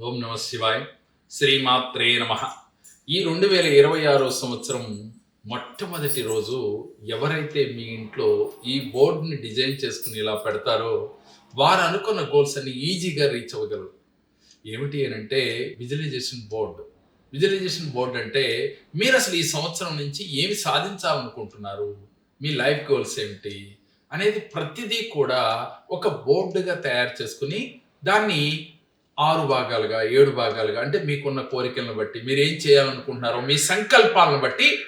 ఓం నమ శివాయ్. శ్రీమాత్రే నమ. ఈ రెండు వేల ఇరవై ఆరో సంవత్సరం మొట్టమొదటి రోజు ఎవరైతే మీ ఇంట్లో ఈ బోర్డుని డిజైన్ చేసుకుని ఇలా పెడతారో వారు అనుకున్న గోల్స్ అన్ని ఈజీగా రీచ్ అవ్వగలరు. ఏమిటి అని అంటే విజువలైజేషన్ బోర్డు. విజువలైజేషన్ బోర్డు అంటే మీరు అసలు ఈ సంవత్సరం నుంచి ఏమి సాధించాలనుకుంటున్నారు? మీ లైఫ్ గోల్స్ ఏమిటి? అనేది ప్రతిదీ కూడా ఒక బోర్డుగా తయారు చేసుకుని దాన్ని ఆరు భాగాలుగా ఏడు భాగాలుగా అంటే మీకున్న కోరికలను బట్టి మీరు ఏం చేయాలనుకుంటున్నారో మీ సంకల్పాలను బట్టి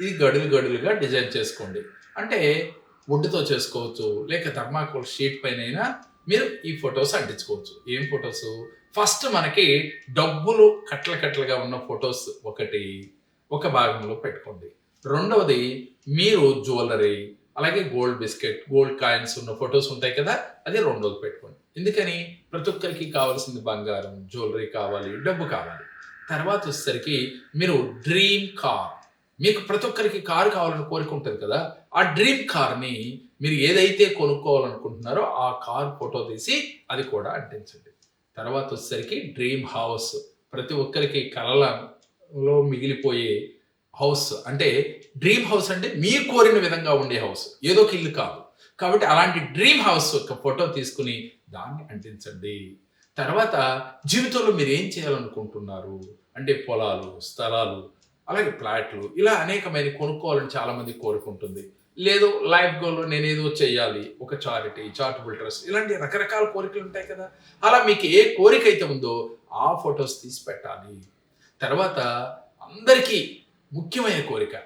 ఇది గడులు గడులుగా డిజైన్ చేసుకోండి. అంటే వుడ్తో చేసుకోవచ్చు లేక థర్మాకోల్ షీట్ పైన అయినా మీరు ఈ ఫొటోస్ అంటించుకోవచ్చు. ఏం ఫొటోస్? ఫస్ట్ మనకి డబ్బులు కట్టల కట్టలుగా ఉన్న ఫొటోస్ ఒకటి ఒక భాగంలో పెట్టుకోండి. రెండవది మీరు జ్యువెలరీ అలాగే గోల్డ్ బిస్కెట్ గోల్డ్ కాయిన్స్ ఉన్న ఫొటోస్ ఉంటాయి కదా అది రెండోది పెట్టుకోండి. ఎందుకని? ప్రతి ఒక్కరికి కావాల్సింది బంగారం జ్యువెలరీ కావాలి డబ్బు కావాలి. తర్వాత వచ్చేసరికి మీరు డ్రీమ్ కార్ మీకు ప్రతి ఒక్కరికి కారు కావాలని కోరిక ఉంటుంది కదా? ఆ డ్రీమ్ కార్ని మీరు ఏదైతే కొనుక్కోవాలనుకుంటున్నారో ఆ కార్ ఫోటో తీసి అది కూడా అంటించండి. తర్వాత వచ్చేసరికి డ్రీమ్ హౌస్ ప్రతి ఒక్కరికి కళలలో మిగిలిపోయే హౌస్ అంటే డ్రీమ్ హౌస్ అంటే మీరు కోరిన విధంగా ఉండే హౌస్ ఏదో ఒక ఇల్లు కాదు. కాబట్టి అలాంటి డ్రీమ్ హౌస్ యొక్క ఫోటో తీసుకుని దాన్ని అంటించండి తర్వాత జీవితంలో మీరు ఏం చేయాలనుకుంటున్నారు? అంటే పొలాలు స్థలాలు అలాగే ఫ్లాట్లు ఇలా అనేకమైన కొనుక్కోవాలని చాలామంది కోరుకుంటుంది. లేదు లైఫ్ గోల్లో నేను ఏదో చేయాలి ఒక చారిటీ చారిటబుల్ ట్రస్ట్ ఇలాంటి రకరకాల కోరికలు ఉంటాయి కదా. అలా మీకు ఏ కోరిక అయితే ఉందో ఆ ఫొటోస్ తీసి పెట్టాలి. తర్వాత అందరికీ ముఖ్యమైన కోరిక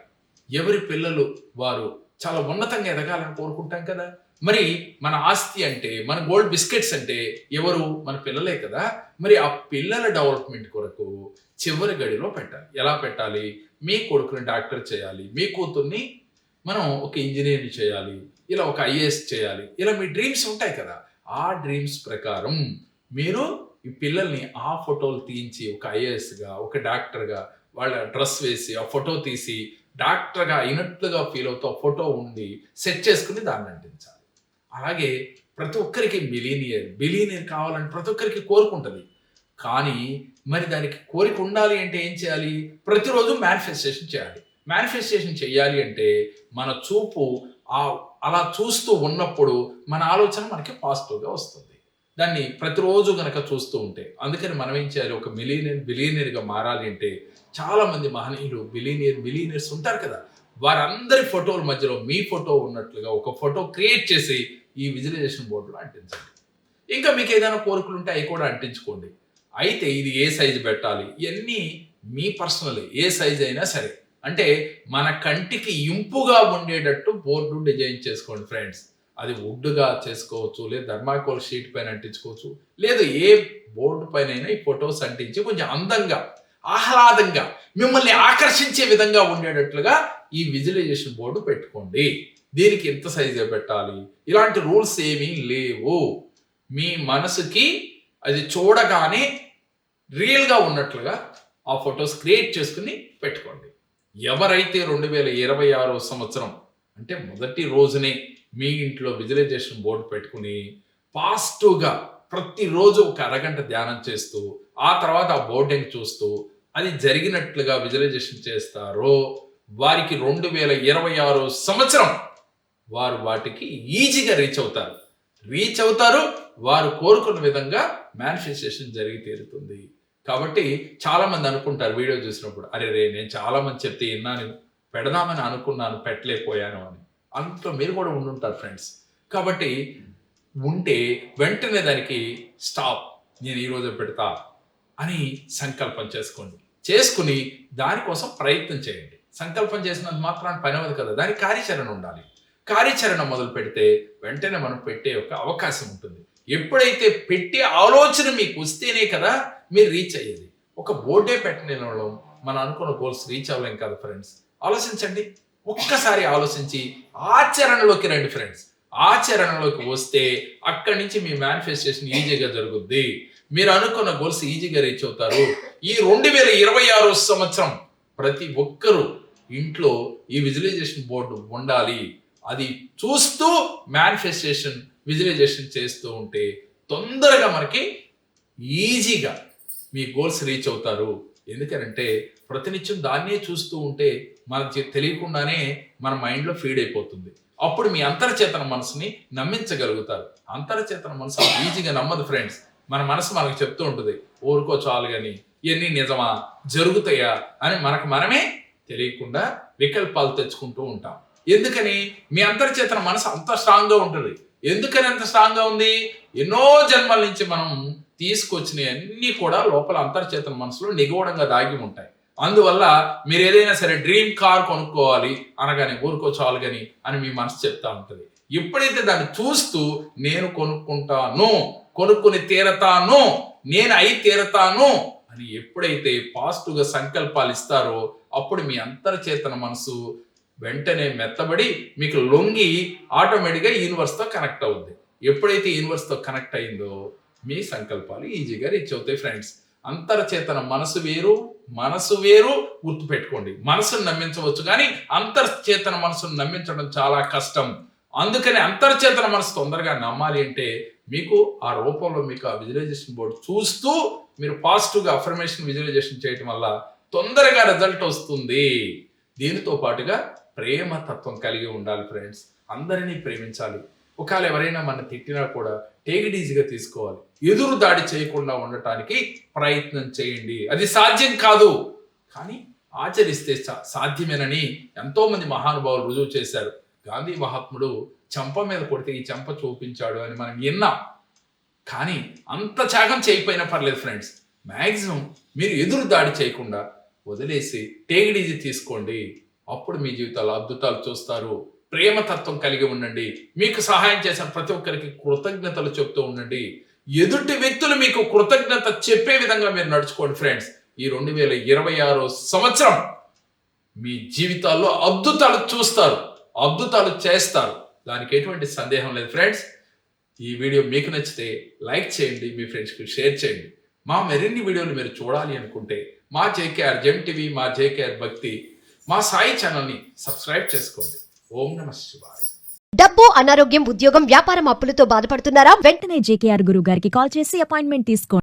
ఎవరి పిల్లలు వారు చాలా ఉన్నతంగా ఎదగాలని కోరుకుంటాం కదా. మరి మన ఆస్తి అంటే మన గోల్డ్ బిస్కెట్స్ అంటే ఎవరు? మన పిల్లలే కదా. మరి ఆ పిల్లల డెవలప్మెంట్ కొరకు చివరి గడిలో పెట్టాలి. ఎలా పెట్టాలి? మీ కొడుకుని డాక్టర్ చేయాలి. మీ కూతుర్ని మనం ఒక ఇంజనీర్ చేయాలి. ఇలా ఒక ఐఏఎస్ చేయాలి. ఇలా మీ డ్రీమ్స్ ఉంటాయి కదా. ఆ డ్రీమ్స్ ప్రకారం మీరు ఈ పిల్లల్ని ఆ ఫోటోలు తీయించి ఒక ఐఏఎస్గా ఒక డాక్టర్గా వాళ్ళ డ్రెస్ వేసి ఆ ఫోటో తీసి డాక్టర్గా అయినట్లుగా ఫీల్ అవుతూ ఆ ఫోటో ఉండి సెట్ చేసుకుని దాన్ని అంటించాలి. అలాగే ప్రతి ఒక్కరికి మిలీనియర్ బిలీనియర్ కావాలని ప్రతి ఒక్కరికి కోరుకుంటుంది. కానీ మరి దానికి కోరిక ఉండాలి అంటే ఏం చేయాలి? ప్రతిరోజు మేనిఫెస్టేషన్ చేయాలి. మేనిఫెస్టేషన్ చేయాలి అంటే మన చూపు ఆ అలా చూస్తూ ఉన్నప్పుడు మన ఆలోచన మనకి పాజిటివ్గా వస్తుంది. దాన్ని ప్రతిరోజు గనక చూస్తూ ఉంటే అందుకని మనం ఏం చేయాలి? ఒక మిలీనియర్ బిలీనియర్గా మారాలి అంటే చాలామంది మహనీయులు బిలీనియర్ బిలీనియర్స్ ఉంటారు కదా. వారందరి ఫోటోల మధ్యలో మీ ఫోటో ఉన్నట్లుగా ఒక ఫోటో క్రియేట్ చేసి ఈ విజువలైజేషన్ బోర్డులో అంటించండి. ఇంకా మీకు ఏదైనా కోరికలు ఉంటే అవి కూడా అంటించుకోండి. అయితే ఇది ఏ సైజు పెట్టాలి? ఇవన్నీ మీ పర్సనల్ ఏ సైజ్ అయినా సరే. అంటే మన కంటికి ఇంపుగా ఉండేటట్టు బోర్డు డిజైన్ చేసుకోండి ఫ్రెండ్స్. అది వుడ్గా చేసుకోవచ్చు లేదా ధర్మాకోల్ షీట్ పైన అంటించుకోవచ్చు లేదు ఏ బోర్డు పైన ఈ ఫొటోస్ అంటించి కొంచెం అందంగా ఆహ్లాదంగా మిమ్మల్ని ఆకర్షించే విధంగా ఉండేటట్లుగా ఈ విజువలైజేషన్ బోర్డు పెట్టుకోండి. దీనికి ఎంత సైజే పెట్టాలి? ఇలాంటి రూల్స్ ఏమీ లేవు. మీ మనసుకి అది చూడగానే రియల్గా ఉన్నట్లుగా ఆ ఫొటోస్ క్రియేట్ చేసుకుని పెట్టుకోండి. ఎవరైతే రెండు వేల ఇరవై ఆరో సంవత్సరం అంటే మొదటి రోజునే మీ ఇంట్లో విజువలైజేషన్ బోర్డు పెట్టుకుని పాజిటివ్గా ప్రతిరోజు ఒక అరగంట ధ్యానం చేస్తూ ఆ తర్వాత ఆ బోర్డింగ్ చూస్తూ అది జరిగినట్లుగా విజువలైజేషన్ చేస్తారో వారికి రెండు వేల ఇరవై ఆరో సంవత్సరం వారు వాటికి ఈజీగా రీచ్ అవుతారు. రీచ్ అవుతారు వారు కోరుకున్న విధంగా మేనిఫెస్టేషన్ జరిగి తీరుతుంది. కాబట్టి చాలామంది అనుకుంటారు వీడియో చూసినప్పుడు అరే రే నేను చాలామంది చెప్తే విన్నాను పెడదామని అనుకున్నాను పెట్టలేకపోయాను అని. అందులో మీరు కూడా ఉండుంటారు ఫ్రెండ్స్ కాబట్టి ఉంటే వెంటనే దానికి స్టాప్ నేను ఈరోజు పెడతా అని సంకల్పం చేసుకోండి. చేసుకుని దానికోసం ప్రయత్నం చేయండి. సంకల్పం చేసినంత మాత్రం పని అవ్వదు కదా దానికి కార్యాచరణ ఉండాలి. కార్యాచరణ మొదలు పెడితే వెంటనే మనం పెట్టే ఒక అవకాశం ఉంటుంది. ఎప్పుడైతే పెట్టే ఆలోచన మీకు వస్తేనే కదా మీరు రీచ్ అయ్యేది. ఒక బోర్డే పెట్టని వాళ్ళం మనం అనుకున్న గోల్స్ రీచ్ అవ్వలేం కదా ఫ్రెండ్స్ ఆలోచించండి. ఒక్కసారి ఆలోచించి ఆచరణలోకి రండి ఫ్రెండ్స్ ఆచరణలోకి వస్తే అక్కడి నుంచి మీ మేనిఫెస్టేషన్ ఈజీగా జరుగుద్ది. మీరు అనుకున్న గోల్స్ ఈజీగా రీచ్ అవుతారు. ఈ రెండు వేల ఇరవై ఆరో సంవత్సరం ప్రతి ఒక్కరూ ఇంట్లో ఈ విజువలైజేషన్ బోర్డు ఉండాలి. అది చూస్తూ మేనిఫెస్టేషన్ విజువలైజేషన్ చేస్తూ ఉంటే తొందరగా మనకి ఈజీగా మీ గోల్స్ రీచ్ అవుతారు. ఎందుకనంటే ప్రతినిత్యం దాన్నే చూస్తూ ఉంటే మనకి తెలియకుండానే మన మైండ్లో ఫీడ్ అయిపోతుంది. అప్పుడు మీ అంతర్చేతన మనసుని నమ్మించగలుగుతారు. అంతర్చేతన మనసు ఈజీగా నమ్మదు ఫ్రెండ్స్ మన మనసు మనకు చెప్తూ ఉంటుంది ఊరుకో చాలు కానీ ఇవన్నీ నిజమా జరుగుతాయా? అని మనకు మనమే తెలియకుండా వికల్పాలు తెచ్చుకుంటూ ఉంటాం. ఎందుకని మీ అంతర్చేతన మనసు అంత స్ట్రాంగ్గా ఉంటుంది. ఎందుకని అంత స్ట్రాంగ్గా ఉంది? ఎన్నో జన్మల నుంచి మనం తీసుకొచ్చినవి అన్నీ కూడా లోపల అంతర్చేతన మనసులో నిగూఢంగా దాగి ఉంటాయి. అందువల్ల మీరు ఏదైనా సరే డ్రీమ్ కార్ కొనుక్కోవాలి అనగానే ఊరుకో చాలు కానీ అని మీ మనసు చెప్తా ఉంటుంది. ఎప్పుడైతే దాన్ని చూస్తూ నేను కొనుక్కుంటాను కొనుక్కుని తీరతాను నేను అయి తీరతాను అని ఎప్పుడైతే పాజిటివ్గా సంకల్పాలు ఇస్తారో అప్పుడు మీ అంతర్చేతన మనసు వెంటనే మెత్తబడి మీకు లొంగి ఆటోమేటిక్గా యూనివర్స్తో కనెక్ట్ అవుద్ది. ఎప్పుడైతే యూనివర్స్తో కనెక్ట్ అయిందో మీ సంకల్పాలు ఈజీగా రీచ్ అవుతాయి ఫ్రెండ్స్ అంతర్చేతన మనసు వేరు మనసు వేరు గుర్తుపెట్టుకోండి మనసును నమ్మించవచ్చు కానీ అంతర్చేతన మనసును నమ్మించడం చాలా కష్టం. అందుకని అంతర్చేతన మనసు తొందరగా నమ్మాలి అంటే మీకు ఆ రూపంలో మీకు ఆ విజువలైజేషన్ బోర్డు చూస్తూ మీరు పాజిటివ్గా అఫర్మేషన్ విజువలైజేషన్ చేయటం వల్ల తొందరగా రిజల్ట్ వస్తుంది. దీనితో పాటుగా ప్రేమ తత్వం కలిగి ఉండాలి ఫ్రెండ్స్ అందరినీ ప్రేమించాలి. ఒకవేళ ఎవరైనా మన తిట్టినా కూడా టేక్ ఈజీగా తీసుకోవాలి. ఎదురు దాడి చేయకుండా ఉండటానికి ప్రయత్నం చేయండి. అది సాధ్యం కాదు. కానీ ఆచరిస్తే సాధ్యమేనని ఎంతో మంది మహానుభావులు రుజువు చేశారు. గాంధీ మహాత్ముడు చెంప మీద కొడితే ఈ చెంప చూపించాడు అని మనం విన్నాం. కానీ అంత త్యాగం చేయకపోయినా పర్లేదు ఫ్రెండ్స్ మ్యాక్సిమం మీరు ఎదురు దాడి చేయకుండా వదిలేసి టేగిడీజీ తీసుకోండి. అప్పుడు మీ జీవితాల్లో అద్భుతాలు చూస్తారు. ప్రేమతత్వం కలిగి ఉండండి. మీకు సహాయం చేసిన ప్రతి ఒక్కరికి కృతజ్ఞతలు చెప్తూ ఉండండి. ఎదుటి వ్యక్తులు మీకు కృతజ్ఞత చెప్పే విధంగా మీరు నడుచుకోండి ఫ్రెండ్స్. ఈ రెండు వేల ఇరవై ఆరో సంవత్సరం మీ జీవితాల్లో అద్భుతాలు చూస్తారు. అద్భుతాలు చేస్తారు. దానికి ఎటువంటి సందేహం లేదు ఫ్రెండ్స్. ఈ వీడియో మీకు నచ్చితే లైక్ చేయండి. మీ ఫ్రెండ్స్కి షేర్ చేయండి. మా మరిన్ని వీడియోలు మీరు చూడాలి అనుకుంటే మా జేకేఆర్ జెమ్ టీవీ మా జేకేఆర్ భక్తి మా సాయి ఛానల్ని సబ్స్క్రైబ్ చేసుకోండి. ఓం నమ శివాయ. డబ్బు అనారోగ్యం ఉద్యోగం వ్యాపారం అప్పులతో బాధపడుతున్నారా? వెంటనే జేకేఆర్ గురువు గారికి కాల్ చేసి అపాయింట్మెంట్ తీసుకోండి.